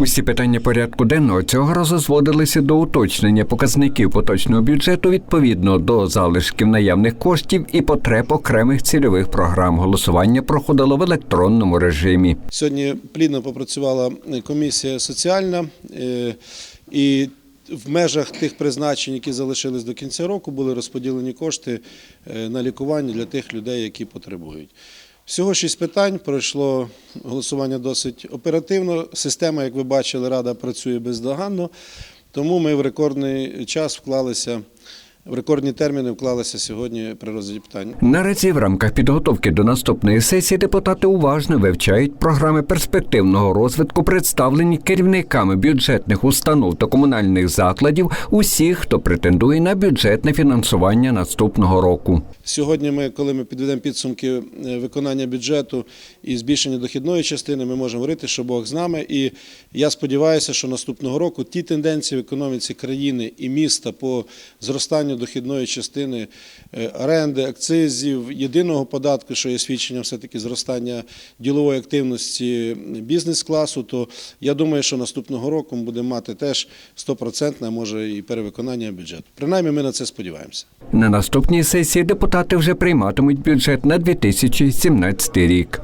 Усі питання порядку денного цього разу зводилися до уточнення показників поточного бюджету відповідно до залишків наявних коштів і потреб окремих цільових програм. Голосування проходило в електронному режимі. Сьогодні плідно попрацювала комісія соціальна е, і в межах тих призначень, які залишились до кінця року, були розподілені кошти е, на лікування для тих людей, які потребують. Всього шість питань пройшло голосування досить оперативно. Система, як ви бачили, рада працює бездоганно. Тому ми в рекордний час вклалися, в рекордні терміни вклалися сьогодні при розгляді питань. Наразі в рамках підготовки до наступної сесії депутати уважно вивчають програми перспективного розвитку, представлені керівниками бюджетних установ та комунальних закладів, усіх, хто претендує на бюджетне фінансування наступного року. Сьогодні ми, коли ми підведемо підсумки е, виконання бюджету і збільшення дохідної частини, ми можемо говорити, що Бог з нами. І я сподіваюся, що наступного року ті тенденції в економіці країни і міста по зростанню дохідної частини е, оренди, акцизів, єдиного податку, що є свідченням все-таки зростання ділової активності бізнес-класу, то я думаю, що наступного року ми будемо мати теж 100%, а може і перевиконання бюджету. Принаймні ми на це сподіваємося. На наступній сесії депутати вже прийматимуть бюджет на 2017 рік.